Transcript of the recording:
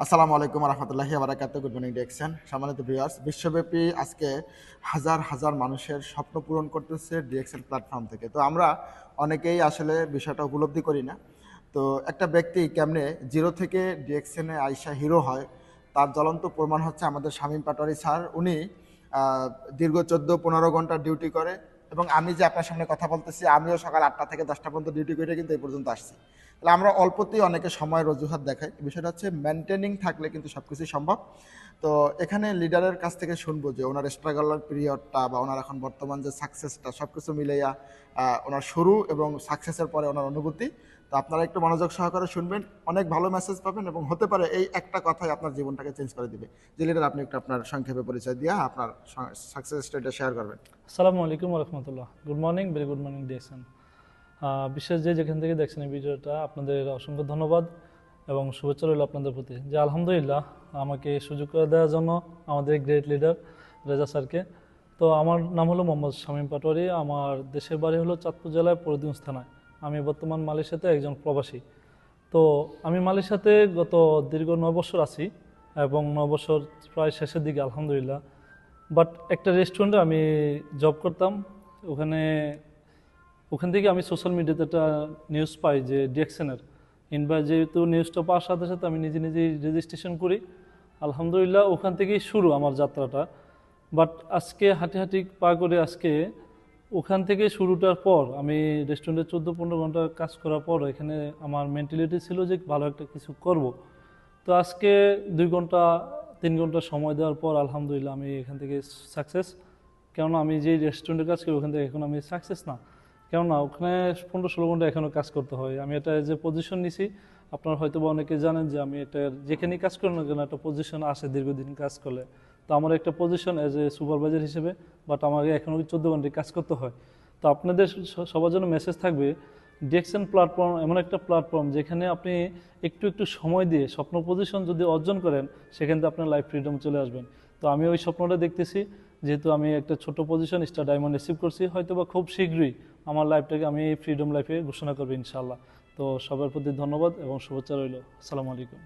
আসসালামু আলাইকুম রহমতুল্লাহি আবরাকাত গুড মর্নিং ডিরেকশন সম্মানিত ভিউয়ার্স বিশ্বব্যাপী আজকে হাজার হাজার মানুষের স্বপ্ন পূরণ করতেছে ডিরেকশন প্ল্যাটফর্ম থেকে। তো আমরা অনেকেই আসলে বিষয়টা উপলব্ধি করি না। তো একটা ব্যক্তি কেমনে জিরো থেকে ডিরেকশনে আইসা হিরো হয়, তার জ্বলন্ত প্রমাণ হচ্ছে আমাদের শামীম পাটোয়ারি স্যার। উনি দীর্ঘ চোদ্দ পনেরো ঘণ্টা ডিউটি করে। এবং আমি যে আপনার সামনে কথা বলতেছি, আমিও সকাল আটটা থেকে দশটা পর্যন্ত ডিউটি করে কিন্তু এই পর্যন্ত আসছি। তাহলে আমরা অল্পতেই অনেকে সময়ের অজুহাত দেখাই। বিষয়টা হচ্ছে মেনটেনিং থাকলে কিন্তু সব কিছুই সম্ভব। তো এখানে লিডারের কাছ থেকে শুনব যে, ওনার স্ট্রাগলার পিরিয়ডটা বা ওনার এখন বর্তমান যে সাকসেসটা সব কিছু মিলাইয়া ওনার শুরু এবং সাকসেসের পরে ওনার অনুভূতি। তো আপনারা একটু মনোযোগ সহকারে শুনবেন, অনেক ভালো মেসেজ পাবেন এবং হতে পারে এই একটা কথাই আপনার জীবনটাকে চেঞ্জ করে দিবে। যে লিডার আপনি একটু আপনার সংক্ষেপে পরিচয় দিয়ে আপনার সাকসেস স্টোরিটা শেয়ার করবেন। আসসালামু আলাইকুম রহমতুল্লাহ। Good morning very good morning দেখছেন বিশেষ যে যেখান থেকে দেখছেন এই ভিডিওটা, আপনাদের অসংখ্য ধন্যবাদ এবং শুভেচ্ছা রইল আপনাদের প্রতি। যে আলহামদুলিল্লাহ আমাকে সুযোগ করে দেওয়ার জন্য আমাদের গ্রেট লিডার রেজা স্যারকে। তো আমার নাম হলো মোহাম্মদ শামীম পাটোয়ারি, আমার দেশের বাড়ি হলো চাঁদপুর জেলায় পরদিন থানায়। আমি বর্তমান মালয়েশিয়াতে একজন প্রবাসী। তো আমি মালয়েশিয়াতে গত দীর্ঘ নয় বছর আছি এবং নয় বছর প্রায় শেষের দিকে, আলহামদুলিল্লাহ। বাট একটা রেস্টুরেন্টে আমি জব করতাম। ওখানে, ওখান থেকে আমি সোশ্যাল মিডিয়াতে একটা নিউজ পাই যে ডিএকশনের ইনভার যেহেতু নিউজটা পাওয়ার সাথে সাথে আমি নিজে নিজেই রেজিস্ট্রেশন করি। আলহামদুলিল্লাহ, ওখান থেকেই শুরু আমার যাত্রাটা। বাট আজকে হাঁটি হাঁটি পা করে আজকে ওখান থেকে শুরুটার পর আমি রেস্টুরেন্টে চোদ্দ পনেরো ঘণ্টা কাজ করার পর এখানে আমার মেন্টালিটি ছিল যে ভালো একটা কিছু করব। তো আজকে দুই ঘণ্টা, তিন ঘণ্টা সময় দেওয়ার পর আলহামদুলিল্লাহ আমি এখান থেকে সাকসেস কেননা আমি যে রেস্টুরেন্টে কাজ করি, ওখান থেকে এখন আমি সাকসেস না। কেননা ওখানে পনেরো ষোলো ঘণ্টা এখনও কাজ করতে হয়। আমি এটা যে পজিশন নিছি, আপনার হয়তো বা অনেকে জানেন যে আমি এটা যেখানেই কাজ করি না কেন, একটা পজিশন আসে দীর্ঘদিন কাজ করলে। তো আমার একটা পজিশন অ্যাজ এ সুপারভাইজার হিসেবে বাট আমাকে এখনও চোদ্দ ঘন্টায় কাজ করতে হয়। তো আপনাদের সবার জন্য মেসেজ থাকবে ডিএকশন প্ল্যাটফর্ম এমন একটা প্ল্যাটফর্ম যেখানে আপনি একটু একটু সময় দিয়ে স্বপ্ন পজিশন যদি অর্জন করেন, সেখান থেকে আপনার লাইফ ফ্রিডম চলে আসবেন। তো আমি ওই স্বপ্নটা দেখতেছি, যেহেতু আমি একটা ছোট পজিশন স্টার ডায়মন্ড রিসিভ করছি হয়তো বা খুব শীঘ্রই আমার লাইফটাকে আমি ফ্রিডম লাইফে ঘোষণা করব ইনশাল্লাহ তো সবার প্রতি ধন্যবাদ এবং শুভেচ্ছা রইল। আসসালামু আলাইকুম।